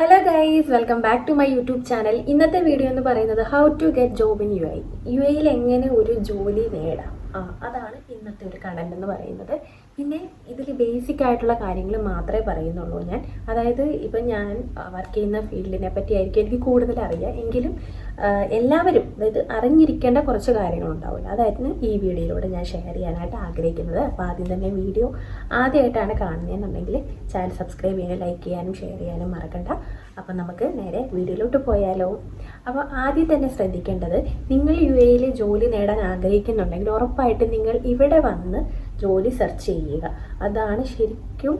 Hello guys welcome back to my YouTube channel ഇന്നത്തെ video എന്ന് പറയുന്നത് how to get job in U I U എയിൽ എങ്ങനെ ഒരു ജോലി നേടാം? ആ അതാണ് ഇന്നത്തെ ഒരു കണ്ടന്റ് എന്ന് പറയുന്നത്. പിന്നെ ഇതിൽ ബേസിക് ആയിട്ടുള്ള കാര്യങ്ങൾ മാത്രമേ പറയുന്നുള്ളൂ ഞാൻ. അതായത് ഇപ്പം ഞാൻ വർക്ക് ചെയ്യുന്ന ഫീൽഡിനെ പറ്റി ആയിരിക്കും എനിക്ക് കൂടുതൽ അറിയാം എങ്കിലും എല്ലാവരും അതായത് അറിഞ്ഞിരിക്കേണ്ട കുറച്ച് കാര്യങ്ങളുണ്ടാവില്ല അതായിരുന്നു ഈ വീഡിയോയിലൂടെ ഞാൻ ഷെയർ ചെയ്യാനായിട്ട് ആഗ്രഹിക്കുന്നത്. അപ്പോൾ ആദ്യം തന്നെ വീഡിയോ ആദ്യമായിട്ടാണ് കാണുന്നതെന്നുണ്ടെങ്കിൽ ചാനൽ സബ്സ്ക്രൈബ് ചെയ്യാനും ലൈക്ക് ചെയ്യാനും ഷെയർ ചെയ്യാനും മറക്കണ്ട. അപ്പോൾ നമുക്ക് നേരെ വീഡിയോയിലോട്ട് പോയാലോ. അപ്പോൾ ആദ്യം തന്നെ ശ്രദ്ധിക്കേണ്ടത് നിങ്ങൾ യു എയിൽ ജോലി നേടാൻ ആഗ്രഹിക്കുന്നുണ്ടെങ്കിൽ ഉറപ്പായിട്ട് നിങ്ങൾ ഇവിടെ വന്ന് ജോലി സെർച്ച് ചെയ്യുക. അതാണ് ശരിക്കും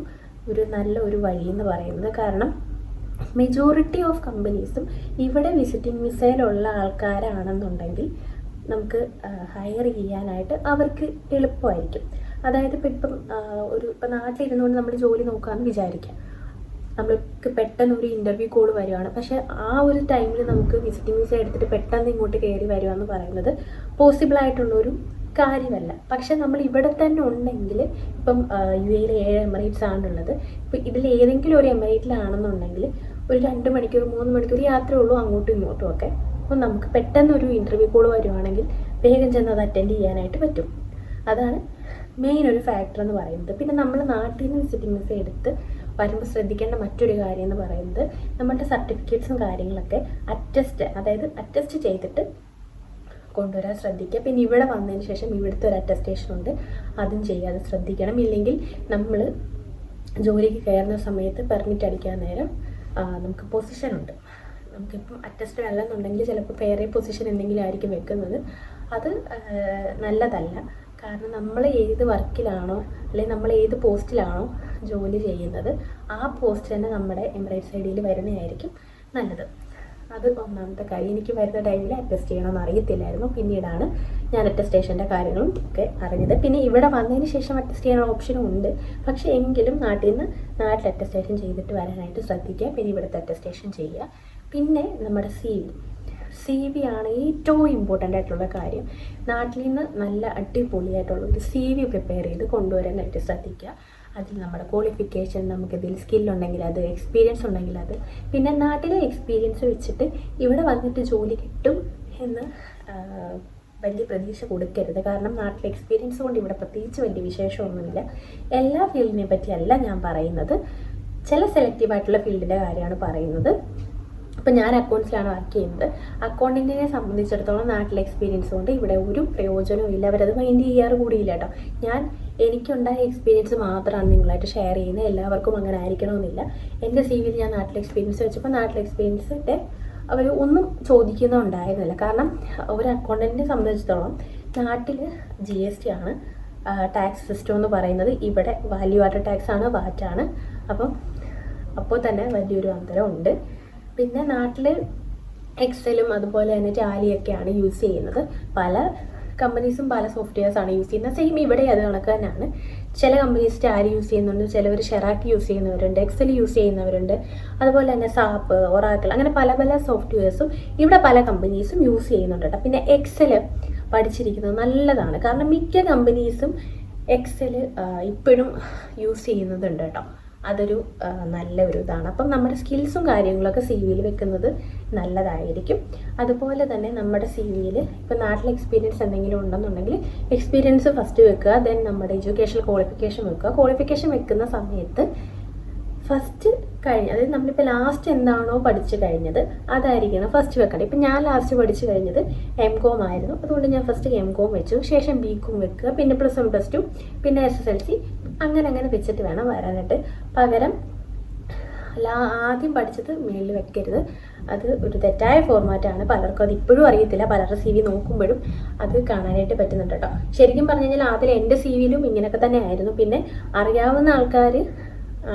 ഒരു നല്ല ഒരു വഴി എന്ന് പറയുന്നത്. കാരണം മെജോറിറ്റി ഓഫ് കമ്പനീസും ഇവിടെ വിസിറ്റിംഗ് വിസയിലുള്ള ആൾക്കാരാണെന്നുണ്ടെങ്കിൽ നമുക്ക് ഹയർ ചെയ്യാനായിട്ട് അവർക്ക് എളുപ്പമായിരിക്കും. അതായത് ഇപ്പം ഇപ്പം ഒരു ഇപ്പം നാട്ടിലിരുന്നുകൊണ്ട് നമ്മൾ ജോലി നോക്കാമെന്ന് വിചാരിക്കാം. നമ്മൾക്ക് പെട്ടെന്ന് ഒരു ഇന്റർവ്യൂ കോൾ വരുവാണ്. പക്ഷേ ആ ഒരു ടൈമിൽ നമുക്ക് വിസിറ്റിംഗ് വിസ എടുത്തിട്ട് പെട്ടെന്ന് ഇങ്ങോട്ട് കയറി വരിക എന്ന് പറയുന്നത് പോസിബിൾ ആയിട്ടുള്ളൊരു കാര്യമല്ല. പക്ഷെ നമ്മൾ ഇവിടെ തന്നെ ഉണ്ടെങ്കിൽ ഇപ്പം യു എയിൽ ഏഴ് എമിറേറ്റ്സ് ആണുള്ളത് ഇപ്പം ഇതിൽ ഏതെങ്കിലും ഒരു എമിറേറ്റിലാണെന്നുണ്ടെങ്കിൽ ഒരു രണ്ട് മണിക്കൂർ മൂന്ന് മണിക്കൂർ യാത്ര ഉള്ളൂ അങ്ങോട്ടും ഇങ്ങോട്ടും ഒക്കെ. അപ്പം നമുക്ക് പെട്ടെന്ന് ഒരു ഇന്റർവ്യൂ കോൾ വരുവാണെങ്കിൽ വേഗം ചെന്ന് അത് അറ്റൻഡ് ചെയ്യാനായിട്ട് പറ്റും. അതാണ് മെയിൻ ഒരു ഫാക്ടർ എന്ന് പറയുന്നത്. പിന്നെ നമ്മൾ നാട്ടിൽ നിന്ന് വിസിറ്റിംഗ് വിസ എടുത്ത് വരുമ്പോൾ ശ്രദ്ധിക്കേണ്ട മറ്റൊരു കാര്യം എന്ന് പറയുന്നത് നമ്മളുടെ സർട്ടിഫിക്കറ്റ്സും കാര്യങ്ങളൊക്കെ അറ്റസ്റ്റ് അതായത് അറ്റസ്റ്റ് ചെയ്തിട്ട് കൊണ്ടുവരാൻ ശ്രദ്ധിക്കുക. പിന്നെ ഇവിടെ വന്നതിന് ശേഷം ഇവിടുത്തെ ഒരു അറ്റസ്റ്റേഷൻ ഉണ്ട്. അതും ചെയ്യാതെ ശ്രദ്ധിക്കണം. ഇല്ലെങ്കിൽ നമ്മൾ ജോലിക്ക് കയറുന്ന സമയത്ത് പെർമിറ്റ് അടിക്കാൻ നേരം നമുക്ക് പൊസിഷൻ ഉണ്ട്. നമുക്കിപ്പം അറ്റസ്റ്റഡ് അല്ലെന്നുണ്ടെങ്കിൽ ചിലപ്പോൾ വേറെ പൊസിഷൻ എന്തെങ്കിലും ആയിരിക്കും വെക്കുന്നത്. അത് നല്ലതല്ല. കാരണം നമ്മൾ ഏത് വർക്കിലാണോ അല്ലെങ്കിൽ നമ്മൾ ഏത് പോസ്റ്റിലാണോ ജോലി ചെയ്യുന്നത് ആ പോസ്റ്റ് തന്നെ നമ്മുടെ ഐ ഡിയിൽ വരുന്നതായിരിക്കും നല്ലത്. അത് ഒന്നാമത്തെ കാര്യം. എനിക്ക് വരുന്ന ടൈമിൽ അറ്റസ്റ്റ് ചെയ്യണമെന്ന് അറിയത്തില്ലായിരുന്നു. പിന്നീടാണ് ഞാൻ അറ്റസ്റ്റേഷന്റെ കാര്യങ്ങളും ഒക്കെ അറിഞ്ഞത്. പിന്നെ ഇവിടെ വന്നതിന് ശേഷം അറ്റസ്റ്റ് ചെയ്യാനുള്ള ഓപ്ഷനും ഉണ്ട്. പക്ഷേ എങ്കിലും നാട്ടിൽ നിന്ന് നാട്ടിൽ അറ്റസ്റ്റേഷൻ ചെയ്തിട്ട് വരാനായിട്ട് ശ്രദ്ധിക്കുക. പിന്നെ ഇവിടുത്തെ അറ്റസ്റ്റേഷൻ ചെയ്യുക. പിന്നെ നമ്മുടെ സി വി സി വി ആണ് ഏറ്റവും ഇമ്പോർട്ടന്റ് ആയിട്ടുള്ള കാര്യം. നാട്ടിൽ നിന്ന് നല്ല അടിപൊളിയായിട്ടുള്ള ഒരു സി വി പ്രിപ്പയർ ചെയ്ത് കൊണ്ടുവരാനായിട്ട് ശ്രദ്ധിക്കുക. അതിൽ നമ്മുടെ ക്വാളിഫിക്കേഷൻ നമുക്ക് ഇതിൽ സ്കില്ലുണ്ടെങ്കിൽ അത് എക്സ്പീരിയൻസ് ഉണ്ടെങ്കിൽ അത്. പിന്നെ നാട്ടിലെ എക്സ്പീരിയൻസ് വെച്ചിട്ട് ഇവിടെ വന്നിട്ട് ജോലി കിട്ടും എന്ന് വലിയ പ്രതീക്ഷ കൊടുക്കരുത്. കാരണം നാട്ടിലെ എക്സ്പീരിയൻസ് കൊണ്ട് ഇവിടെ പ്രത്യേകിച്ച് വലിയ വിശേഷമൊന്നുമില്ല. എല്ലാ ഫീൽഡിനെ പറ്റിയല്ല ഞാൻ പറയുന്നത്. ചില സെലക്റ്റീവ് ആയിട്ടുള്ള ഫീൽഡിന്റെ കാര്യമാണ് പറയുന്നത്. ഇപ്പം ഞാൻ അക്കൗണ്ട്സിലാണ് വർക്ക് ചെയ്യുന്നത്. അക്കൗണ്ടിങ്ങിനെ സംബന്ധിച്ചിടത്തോളം നാട്ടിലെ എക്സ്പീരിയൻസ് കൊണ്ട് ഇവിടെ ഒരു പ്രയോജനവും ഇല്ല. അവരത് മൈൻഡ് ചെയ്യാറ് കൂടിയില്ല കേട്ടോ ഞാൻ എനിക്കുണ്ടായ എക്സ്പീരിയൻസ് മാത്രമാണ് നിങ്ങളായിട്ട് ഷെയർ ചെയ്യുന്നത്. എല്ലാവർക്കും അങ്ങനെ ആയിരിക്കണമെന്നില്ല. എന്റെ സി വിയിൽ ഞാൻ നാട്ടിലെ എക്സ്പീരിയൻസ് വെച്ചപ്പോൾ നാട്ടിലെ എക്സ്പീരിയൻസിന്റെ അവർ ഒന്നും ചോദിക്കുന്നുണ്ടായിരുന്നില്ല കാരണം ഒരു അക്കൗണ്ടന്റിനെ സംബന്ധിച്ചിടത്തോളം നാട്ടിൽ ജി എസ് ടി ആണ് ടാക്സ് സിസ്റ്റം എന്ന് പറയുന്നത്. ഇവിടെ വാല്യൂ വാട്ടർ ടാക്സ് ആണ് വാറ്റാണ് അപ്പം അപ്പോൾ തന്നെ വലിയൊരു അന്തരം ഉണ്ട് പിന്നെ നാട്ടിൽ എക്സലും അതുപോലെ തന്നെ ടാലിയൊക്കെയാണ് യൂസ് ചെയ്യുന്നത്. പല കമ്പനീസും പല സോഫ്റ്റ്വെയർസാണ് യൂസ് ചെയ്യുന്നത്. സെയിം ഇവിടെ അത് കണക്ക് തന്നെയാണ്. ചില കമ്പനീസ് ടാലി യൂസ് ചെയ്യുന്നുണ്ട്. ചിലവർ ഷെറാക്ക് യൂസ് ചെയ്യുന്നവരുണ്ട്. എക്സൽ യൂസ് ചെയ്യുന്നവരുണ്ട്. അതുപോലെ തന്നെ സാപ്പ് ഒറാക്കിൾ അങ്ങനെ പല പല സോഫ്റ്റ്വെയർസും ഇവിടെ പല കമ്പനീസും യൂസ് ചെയ്യുന്നുണ്ട് കേട്ടോ. പിന്നെ എക്സൽ പഠിച്ചിരിക്കുന്നത് നല്ലതാണ്. കാരണം മിക്ക കമ്പനീസും എക്സൽ ഇപ്പോഴും യൂസ് ചെയ്യുന്നതുണ്ട് കേട്ടോ. അതൊരു നല്ല ഒരു ഇതാണ് അപ്പം നമ്മുടെ സ്കിൽസും കാര്യങ്ങളൊക്കെ സി വിയിൽ വെക്കുന്നത് നല്ലതായിരിക്കും. അതുപോലെ തന്നെ നമ്മുടെ സി വിയിൽ ഇപ്പം നാട്ടിൽ എക്സ്പീരിയൻസ് എന്തെങ്കിലും ഉണ്ടെന്നുണ്ടെങ്കിൽ എക്സ്പീരിയൻസ് ഫസ്റ്റ് വെക്കുക ദെൻ നമ്മുടെ എഡ്യൂക്കേഷൻ ക്വാളിഫിക്കേഷൻ വെക്കുക. ക്വാളിഫിക്കേഷൻ വെക്കുന്ന സമയത്ത് ഫസ്റ്റ് കഴിഞ്ഞ് അതായത് നമ്മളിപ്പോൾ ലാസ്റ്റ് എന്താണോ പഠിച്ചു കഴിഞ്ഞത് അതായിരിക്കണം ഫസ്റ്റ് വെക്കേണ്ടത്. ഇപ്പം ഞാൻ ലാസ്റ്റ് പഠിച്ചു കഴിഞ്ഞത് എം കോം ആയിരുന്നു. അതുകൊണ്ട് ഞാൻ ഫസ്റ്റ് എം കോം വെച്ചു. ശേഷം ബി കോം വെക്കുക പിന്നെ പ്ലസ് വൺ പ്ലസ് ടു പിന്നെ എസ് എസ് എൽ സി അങ്ങനെ അങ്ങനെ വെച്ചിട്ട് വേണം വരാനായിട്ട്. പകരം ലാ ആദ്യം പഠിച്ചത് മേളിൽ വെക്കരുത്. അത് ഒരു തെറ്റായ ഫോർമാറ്റാണ് പലർക്കും അത് ഇപ്പോഴും അറിയത്തില്ല. പലരുടെ സി വി നോക്കുമ്പോഴും അത് കാണാനായിട്ട് പറ്റുന്നുണ്ട് കേട്ടോ. ശരിക്കും പറഞ്ഞു കഴിഞ്ഞാൽ ആദ്യം എന്റെ സി വിയിലും ഇങ്ങനെയൊക്കെ തന്നെ ആയിരുന്നു. പിന്നെ അറിയാവുന്ന ആൾക്കാർ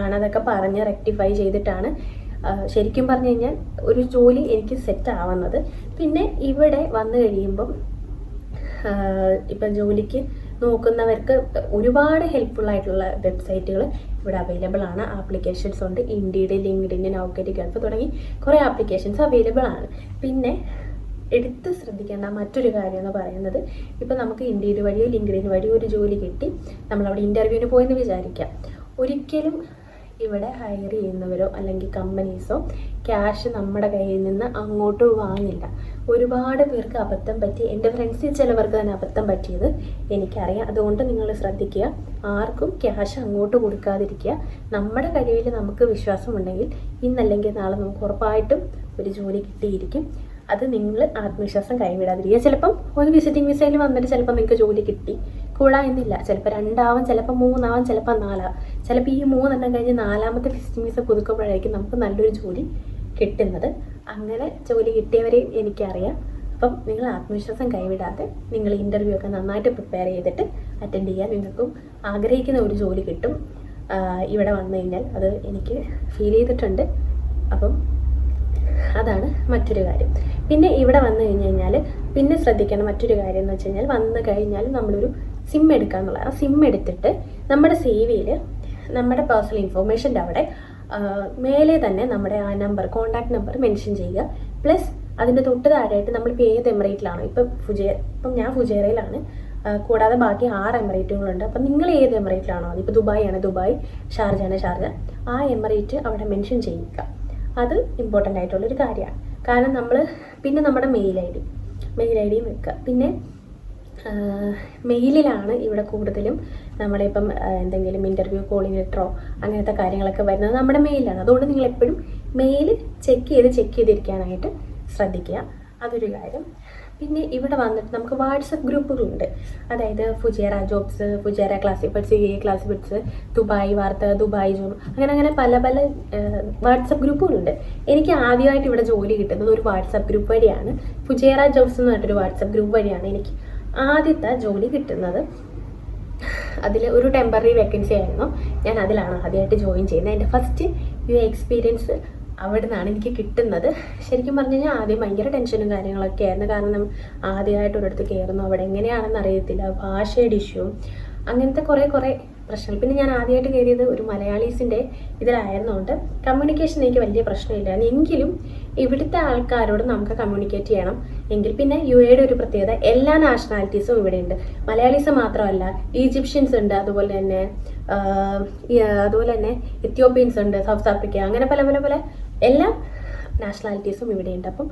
ആണ് അതൊക്കെ പറഞ്ഞ് റെക്ടിഫൈ ചെയ്തിട്ടാണ്. ശരിക്കും പറഞ്ഞു കഴിഞ്ഞാൽ ഒരു ജോലി എനിക്ക് സെറ്റ് ആവുന്നത്. പിന്നെ ഇവിടെ വന്നു കഴിയുമ്പം ഇപ്പം ജോലിക്ക് നോക്കുന്നവർക്ക് ഒരുപാട് ഹെൽപ്ഫുൾ ആയിട്ടുള്ള വെബ്സൈറ്റുകൾ ഇവിടെ അവൈലബിൾ ആണ്. ആപ്ലിക്കേഷൻസ് ഉണ്ട്. ഇൻഡീഡ് ലിങ്ക്ഡിൻ നൗക്കരി ഗൾഫ് തുടങ്ങി കുറേ ആപ്ലിക്കേഷൻസ് അവൈലബിൾ ആണ്. പിന്നെ എടുത്ത് ശ്രദ്ധിക്കേണ്ട മറ്റൊരു കാര്യം എന്ന് പറയുന്നത് ഇപ്പം നമുക്ക് ഇൻഡീഡ് വഴിയോ ലിങ്ക്ഡിൻ വഴിയോ ഒരു ജോലി കിട്ടി. നമ്മളവിടെ ഇന്റർവ്യൂവിന് പോയെന്ന് വിചാരിക്കാം. ഒരിക്കലും ഇവിടെ ഹയർ ചെയ്യുന്നവരോ അല്ലെങ്കിൽ കമ്പനീസോ ക്യാഷ് നമ്മുടെ കയ്യിൽ നിന്ന് അങ്ങോട്ട് വാങ്ങില്ല. ഒരുപാട് പേർക്ക് അബദ്ധം പറ്റി എന്റെ ഫ്രണ്ട്സിൽ ചിലവർക്ക് തന്നെ അബദ്ധം പറ്റിയത് എനിക്കറിയാം. അതുകൊണ്ട് നിങ്ങൾ ശ്രദ്ധിക്കുക. ആർക്കും ക്യാഷ് അങ്ങോട്ട് കൊടുക്കാതിരിക്കുക. നമ്മുടെ കഴിവിൽ നമുക്ക് വിശ്വാസമുണ്ടെങ്കിൽ ഇന്നല്ലെങ്കിൽ നാളെ നമുക്ക് ഉറപ്പായിട്ടും ഒരു ജോലി കിട്ടിയിരിക്കും. അത് നിങ്ങൾ ആത്മവിശ്വാസം കൈവിടാതിരിക്കുക. ചിലപ്പം ഒരു വിസിറ്റിംഗ് വിസയിൽ വന്നിട്ട് ചിലപ്പോൾ നിങ്ങൾക്ക് ജോലി കിട്ടി. കൂടാ എന്നില്ല ചിലപ്പോൾ രണ്ടാവും ചിലപ്പോൾ മൂന്നാവും ചിലപ്പോൾ നാലാവും ചിലപ്പോൾ ഈ മൂന്നെണ്ണം കഴിഞ്ഞ് നാലാമത്തെ ഫിഫ്റ്റ് മീസ് പുതുക്കുമ്പോഴായിരിക്കും നമുക്ക് നല്ലൊരു ജോലി കിട്ടുന്നത്. അങ്ങനെ ജോലി കിട്ടിയവരെയും എനിക്കറിയാം. അപ്പം നിങ്ങൾ ആത്മവിശ്വാസം കൈവിടാതെ നിങ്ങൾ ഇന്റർവ്യൂ ഒക്കെ നന്നായിട്ട് പ്രിപ്പയർ ചെയ്തിട്ട് അറ്റൻഡ് ചെയ്യാൻ നിങ്ങൾക്കും ആഗ്രഹിക്കുന്ന ഒരു ജോലി കിട്ടും. ഇവിടെ വന്നു കഴിഞ്ഞാൽ അത് എനിക്ക് ഫീൽ ചെയ്തിട്ടുണ്ട്. അപ്പം അതാണ് മറ്റൊരു കാര്യം. പിന്നെ ഇവിടെ വന്നു കഴിഞ്ഞ് കഴിഞ്ഞാൽ പിന്നെ ശ്രദ്ധിക്കേണ്ട മറ്റൊരു കാര്യം എന്ന് വെച്ച് കഴിഞ്ഞാൽ വന്നു കഴിഞ്ഞാൽ നമ്മളൊരു സിം എടുക്കുക എന്നുള്ളത് ആ സിം എടുത്തിട്ട് നമ്മുടെ സി വിയിൽ നമ്മുടെ പേഴ്സണൽ ഇൻഫോർമേഷന്റെ അവിടെ മേലെ തന്നെ നമ്മുടെ ആ നമ്പർ കോൺടാക്ട് നമ്പർ മെൻഷൻ ചെയ്യുക. പ്ലസ് അതിന്റെ തൊട്ട് താഴെയായിട്ട് നമ്മളിപ്പോൾ ഏത് എമിറേറ്റിലാണ് ഇപ്പം ഫുജേ ഇപ്പം ഞാൻ ഫുജേറയിലാണ് കൂടാതെ ബാക്കി ആറ് എമിറേറ്റുകളുണ്ട്. അപ്പം നിങ്ങൾ ഏത് എമിറേറ്റിലാണോ അതിപ്പോൾ ദുബായ് ആണ് ദുബായ് ഷാർജ ആണ് ഷാർജ ആ എമിറേറ്റ് അവിടെ മെൻഷൻ ചെയ്യുക. അത് ഇമ്പോർട്ടന്റ് ആയിട്ടുള്ളൊരു കാര്യമാണ്. കാരണം നമ്മൾ പിന്നെ നമ്മുടെ mail I D mail I ഡിയും വെക്കുക. പിന്നെ മെയിലിലാണ് ഇവിടെ കൂടുതലും നമ്മളിപ്പം എന്തെങ്കിലും ഇന്റർവ്യൂ കോളിംഗ് ലെറ്ററോ അങ്ങനത്തെ കാര്യങ്ങളൊക്കെ വരുന്നത് നമ്മുടെ മെയിലാണ്. അതുകൊണ്ട് നിങ്ങൾ എപ്പോഴും മെയിൽ ചെക്ക് ചെയ്ത് ചെക്ക് ചെയ്തിരിക്കാനായിട്ട് ശ്രദ്ധിക്കുക. അതൊരു കാര്യം. പിന്നെ ഇവിടെ വന്നിട്ട് നമുക്ക് വാട്സപ്പ് ഗ്രൂപ്പുകളുണ്ട്. അതായത് ഫുജേറ ജോബ്സ് ഫുജേറ ക്ലാസിഫൈഡ്സ് എ ക്ലാസിഫിഡ്സ് ദുബായ് വാർത്ത ദുബായ് ജോബ് അങ്ങനെ അങ്ങനെ പല പല വാട്സപ്പ് ഗ്രൂപ്പുകളുണ്ട്. എനിക്ക് ആദ്യമായിട്ട് ഇവിടെ ജോലി കിട്ടുന്നത് ഒരു വാട്സപ്പ് ഗ്രൂപ്പ് വഴിയാണ്. ഫുജേറ ജോബ്സ് എന്ന് പറഞ്ഞിട്ടൊരു വാട്സപ്പ് ഗ്രൂപ്പ് വഴിയാണ് എനിക്ക്. ആദ്യത്തെ ജോലി കിട്ടുന്നത് അതിൽ ഒരു ടെമ്പററി വേക്കൻസി ആയിരുന്നു. ഞാൻ അതിലാണ് ആദ്യമായിട്ട് ജോയിൻ ചെയ്യുന്നത്. എന്റെ ഫസ്റ്റ് യു എക്സ്പീരിയൻസ് അവിടെ നിന്നാണ് എനിക്ക് കിട്ടുന്നത്. ശരിക്കും പറഞ്ഞു കഴിഞ്ഞാൽ ആദ്യം ഭയങ്കര ടെൻഷനും കാര്യങ്ങളൊക്കെ ആയിരുന്നു. കാരണം ആദ്യമായിട്ട് ഒരിടത്ത് കയറുന്നു അവിടെ എങ്ങനെയാണെന്ന് അറിയത്തില്ല. ഭാഷയുടെ ഇഷ്യൂ അങ്ങനത്തെ കുറേ കുറേ പ്രശ്നങ്ങൾ. പിന്നെ ഞാൻ ആദ്യമായിട്ട് കയറിയത് ഒരു മലയാളീസിന്റെ ഇതിലായിരുന്നുകൊണ്ട് കമ്മ്യൂണിക്കേഷൻ എനിക്ക് വലിയ പ്രശ്നമില്ലായിരുന്നു. എങ്കിലും ഇവിടുത്തെ ആൾക്കാരോട് നമുക്ക് കമ്മ്യൂണിക്കേറ്റ് ചെയ്യണം. എങ്കിൽ പിന്നെ യു എയുടെ ഒരു പ്രത്യേകത എല്ലാ നാഷണാലിറ്റീസും ഇവിടെയുണ്ട്. മലയാളീസ് മാത്രമല്ല ഈജിപ്ഷ്യൻസ് ഉണ്ട് അതുപോലെ തന്നെ അതുപോലെ തന്നെ എത്യോപ്യൻസ് ഉണ്ട് സൗത്ത് ആഫ്രിക്ക അങ്ങനെ പല പല പല എല്ലാ നാഷണാലിറ്റീസും ഇവിടെയുണ്ട്. അപ്പം